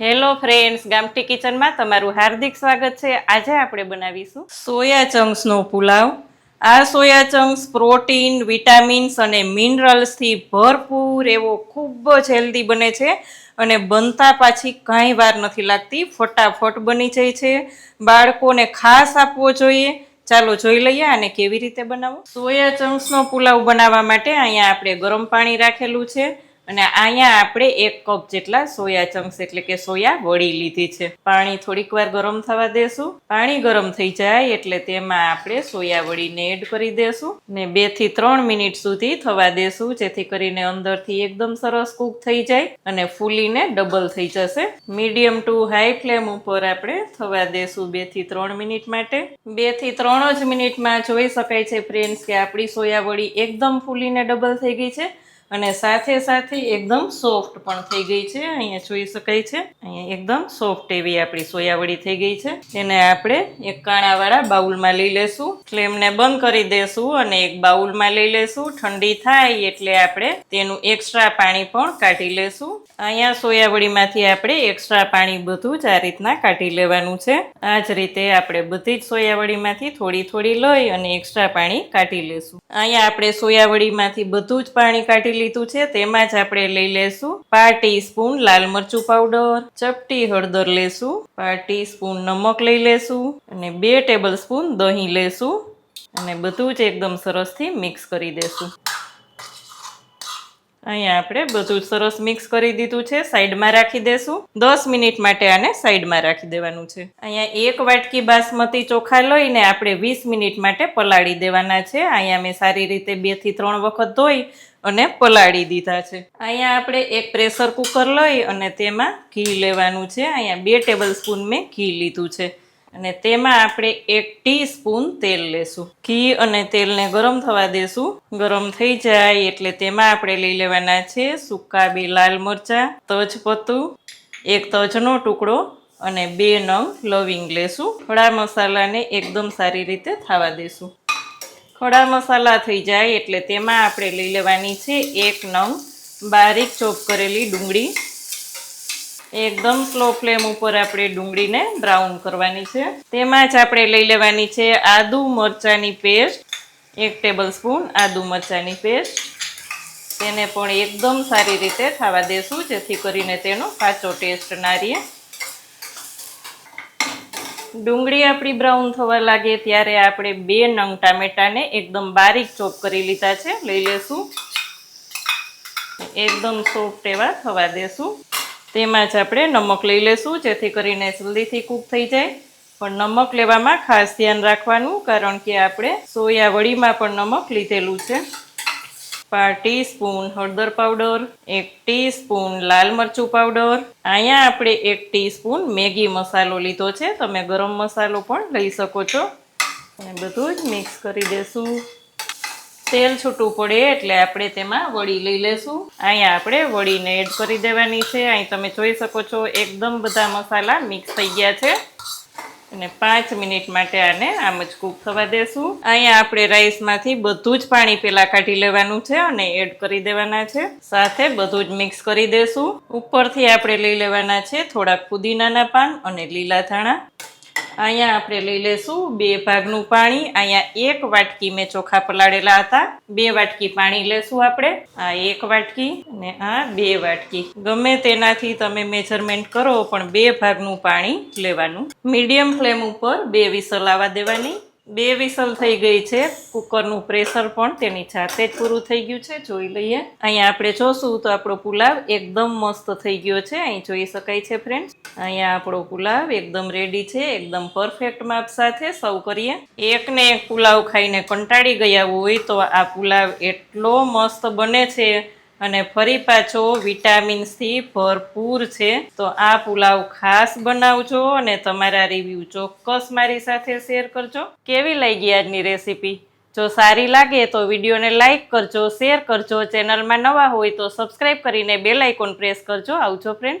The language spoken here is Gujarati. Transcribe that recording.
હેલો ફ્રેન્ડ્સ, ગામઠી કિચનમાં તમારું હાર્દિક સ્વાગત છે. આજે આપણે બનાવીશું સોયા ચંક્સનો પુલાવ. આ સોયા ચંક્સ પ્રોટીન, વિટામિન્સ અને મિનરલ્સથી ભરપૂર એવો ખૂબ જ હેલ્ધી બને છે અને બનતા પાછી કાંઈ વાર નથી લાગતી. ફટાફટ બની જાય છે. બાળકોને ખાસ આપવો જોઈએ. ચાલો જોઈ લઈએ આને કેવી રીતે બનાવવું. સોયા ચંક્સનો પુલાવ બનાવવા માટે અહીંયા આપણે ગરમ પાણી રાખેલું છે. અને અહીંયા આપણે એક કપ જેટલા સોયા ચંક્સ એટલે કે સોયા વળી લીધી છે. પાણી થોડીક વાર ગરમ થવા દેશું. પાણી ગરમ થઈ જાય એટલે તેમાં આપણે સોયા વળીને એડ કરી દેશું ને બેથી ત્રણ મિનિટ સુધી થવા દેશું, જેથી કરીને અંદરથી એકદમ સરસ કૂક થઈ જાય અને ફૂલીને ડબલ થઈ જશે. મીડિયમ ટુ હાઈ ફ્લેમ ઉપર આપણે થવા દેશું બેથી ત્રણ મિનિટ માટે. બેથી ત્રણ જ મિનિટમાં જોઈ શકાય છે ફ્રેન્ડ્સ કે આપણી સોયા વડી એકદમ ફૂલીને ડબલ થઈ ગઈ છે. અને સાથે સાથે એકદમ સોફ્ટ પણ થઈ ગઈ છે, અહીંયા જોઈ શકાય છે. અહીંયા એકદમ સોફ્ટ એવી આપણી સોયાવળી થઈ ગઈ છે. એને આપણે એક કાણાવાળા બાઉલમાં લઈ લેશું. ફ્લેમને બંધ કરી દેશું અને એક બાઉલમાં લઈ લેશું. ઠંડી થાય એટલે આપણે તેનું એક્સ્ટ્રા પાણી પણ કાઢી લેશું. અહીંયા સોયાવળીમાંથી આપણે એક્સ્ટ્રા પાણી બધું જ આ રીતના કાઢી લેવાનું છે. આ જ રીતે આપણે બધી જ સોયાવળીમાંથી થોડી થોડી લઈ અને એક્સ્ટ્રા પાણી કાઢી લેશું. અહીંયા આપણે સોયાવળીમાંથી બધું જ પાણી કાઢી લીધું છે, તેમાં જ આપણે લઈ લેશું પાંચ ટીસ્પૂન લાલ મરચું પાવડર ચપટી હળદર લેશું, પાંચ ટીસ્પૂન નમક લઈ લેશું અને બે ટેબલ સ્પૂન દહીં લેશું અને બધું જ એકદમ સરસથી મિક્સ કરી દેશું. અહીંયા આપણે બધું સરસ મિક્સ કરી દીધું છે. સાઈડમાં રાખી દેશું. દસ મિનિટ માટે આને સાઈડમાં રાખી દેવાનું છે. અહીંયા એક વાટકી બાસમતી ચોખા લઈને આપણે વીસ મિનિટ માટે પલાળી દેવાના છે. અહીંયા મેં સારી રીતે બેથી ત્રણ વખત ધોઈ અને પલાળી દીધા છે. અહીંયા આપણે એક પ્રેશર કુકર લઈ અને તેમાં ઘી લેવાનું છે. અહીંયા બે ટેબલ સ્પૂન મેં ઘી લીધું છે. અને તેમાં આપણે એક ટીસ્પૂન તેલ લેશું. ઘી અને તેલને ગરમ થવા દેશું. ગરમ થઈ જાય એટલે તેમાં આપણે લઈ લેવાના છે સૂકા બે લાલ મરચાં, તજપત્તું, એક તજનો ટુકડો અને બે નંગ લવિંગ લેશું. ખડા મસાલાને એકદમ સારી રીતે થવા દેશું. ખડા મસાલા થઈ જાય એટલે તેમાં આપણે લઈ લેવાની છે એક નંગ બારીક ચોપ કરેલી ડુંગળી એકદમ સ્લો ફ્લેમ ઉપર આપણે ડુંગળીને બ્રાઉન કરવાની છે. તેમાં જ આપણે લઈ લેવાની છે આદુ મરચાંની પેસ્ટ, એક ટેબલ સ્પૂન આદુ મરચાંની પેસ્ટ. તેને પણ એકદમ સારી રીતે થવા દેશું, જેથી કરીને તેનો કાચો ટેસ્ટ ના રહે. ડુંગળી આપણી બ્રાઉન થવા લાગે ત્યારે આપણે બે નંગ ટામેટાને એકદમ બારીક ચોપ કરી લીધા છે, લઈ લેશું. એકદમ સોફ્ટ એવા થવા દેશું. તેમાં જ આપણે નમક લઈ લેશું, જેથી કરીને જલ્દીથી કૂક થઈ જાય. પણ નમક લેવામાં ખાસ ધ્યાન રાખવાનું, કારણ કે આપણે સોયા વડીમાં પણ નમક લીધેલું છે. પાર ટીસ્પૂન હળદર પાવડર, એક ટીસ્પૂન લાલ મરચું પાવડર. અહીંયા આપણે એક ટીસ્પૂન મેગી મસાલો લીધો છે. તમે ગરમ મસાલો પણ લઈ શકો છો. અને બધું જ મિક્સ કરી દેશું. તેલ છૂટું પડે એટલે આપણે તેમાં વડી લઈ લેશું. અહીંયા આપણે વડીને એડ કરી દેવાની છે. અહીં તમે જોઈ શકો છો, એકદમ બધા મસાલા મિક્સ થઈ ગયા છે. અને પાંચ મિનિટ માટે આને આમ જ કૂક થવા દેશું. અહીંયા આપણે રાઈસમાંથી બધું જ પાણી પેલા કાઢી લેવાનું છે અને એડ કરી દેવાના છે. સાથે બધું જ મિક્સ કરી દેશું. ઉપરથી આપણે લઈ લેવાના છે થોડાક પુદીનાના પાન અને લીલા ધાણા. અહીંયા આપણે લઈ લેશું બે ભાગનું પાણી. અહીંયા એક વાટકી મેં ચોખા પલાળેલા હતા. બે વાટકી પાણી લેશું આપણે. આ એક વાટકી અને આ બે વાટકી. ગમે તેનાથી તમે મેજરમેન્ટ કરો, પણ બે ભાગનું પાણી લેવાનું. મીડિયમ ફ્લેમ ઉપર બે વિસલ આવવા દેવાની. બે વિસલ થઈ ગઈ છે. કુકરનું પ્રેશર પણ તેની સાથે જ પૂરું થઈ ગયું છે. જોઈ લઈએ. અહીંયા આપણે જોશું તો આપણો પુલાવ એકદમ મસ્ત થઈ ગયો છે. અહીં જોઈ શકાય છે ફ્રેન્ડ અહીંયા આપણો પુલાવ એકદમ રેડી છે. એકદમ પરફેક્ટ માપ સાથે સર્વ કરીએ. એકને એક પુલાવ ખાઈને કંટાળી ગયા હોય તો આ પુલાવ એટલો મસ્ત બને છે. અને ફરી પાછો વિટામિન્સથી ભરપૂર છે. તો આ પુલાવ ખાસ બનાવજો અને તમારા રિવ્યૂ ચોક્કસ મારી સાથે શેર કરજો. કેવી લાગી આજની રેસીપી જો સારી લાગે તો વિડીયોને લાઇક કરજો શેર કરજો ચેનલમાં નવા હોય તો સબસ્ક્રાઈબ કરીને બેલ આઇકોન પ્રેસ કરજો. આવજો ફ્રેન્ડ્સ